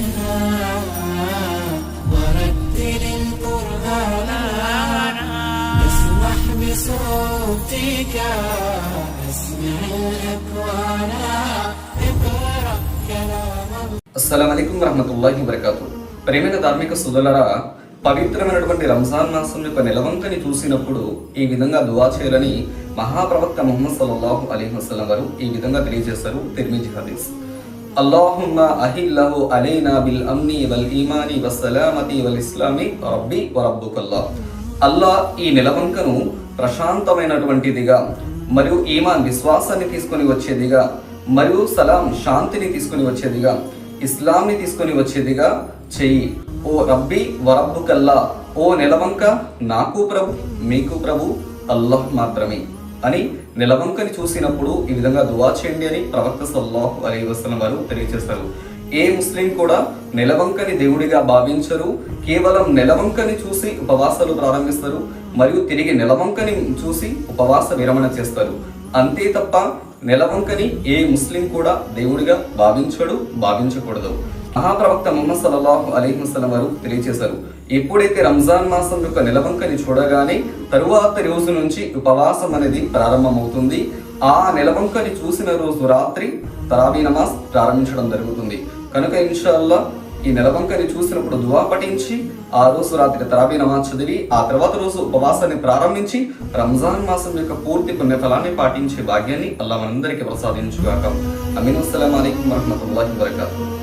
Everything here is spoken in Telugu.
فيها ورتل القرآن اسمح بصوتك اسمع الأكوان اقرأ كلام الله అస్సలం అయికం వరహమతుల్లాహి వబర్కాతు ప్రేమైన ధార్మిక సుదలరా పవిత్రమైనటువంటి రంజాన్ మాసం యొక్క నిలవంకని చూసినప్పుడు ఈ విధంగా దువా చేయాలని మహాప్రవక్త ముహమ్మద్ సల్లల్లాహు అలీహి వసల్లం వారు ఈ విధంగా తెలియజేశారు తిర్మిజి హదీస్ اللهم أهله علينا بالأمن والإيمان والسلامة ఈమాని వస్సలామతి وربك الله అల్లా ఈ నిలవంకను ప్రశాంతమైనటువంటిదిగా మరియు ఈమాన్ విశ్వాసాన్ని తీసుకొని వచ్చేదిగా మరియు సలాం శాంతిని తీసుకొని వచ్చేదిగా ఇస్లాంని తీసుకొని వచ్చేదిగా చెయ్యి. ఓ రబ్బీ వరబ్బుకల్లా ఓ నిలవంక నాకు ప్రభు మీకు ప్రభు అల్లాహ్ మాత్రమే. అని నిలవంకని చూసినప్పుడు ఈ విధంగా దువా చేయండి అని ప్రవక్త సల్లాహు అలీ వసలం వారు తెలియజేస్తారు ఏ ముస్లిం కూడా నెలవంకని దేవుడిగా భావించరు కేవలం నెలవంకని చూసి ఉపవాసాలు ప్రారంభిస్తారు మరియు తిరిగి నెలవంకని చూసి ఉపవాస విరమణ చేస్తారు. అంతే తప్ప నెలవంకని ఏ ముస్లిం కూడా దేవుడిగా భావించడు భావించకూడదు. మహాప్రవక్త ముహమ్మద్ సల్లల్లాహు అలైహి వారు తెలియజేశారు ఎప్పుడైతే రంజాన్ మాసం యొక్క నిలవంకని చూడగానే తరువాత రోజు నుంచి ఉపవాసం అనేది ప్రారంభమవుతుంది. ఆ నిలవంకని చూసిన రోజు రాత్రి తరాబీ నమాజ్ ప్రారంభించడం జరుగుతుంది. కనుక ఇన్షాల్లా ఈ నెలవంకని చూసినప్పుడు దువా పఠించి ఆ రోజు రాత్రి తరాబీ నమాజ్ చదివి ఆ తర్వాత రోజు ఉపవాసాన్ని ప్రారంభించి రంజాన్ మాసం యొక్క పూర్తి పుణ్యఫలాన్ని పాటించే భాగ్యాన్ని అల్లా మనందరికీ ప్రసాదించుగాక. అమీన్. అస్సలం అయికం వరహమతుల్లాహి వరకాతు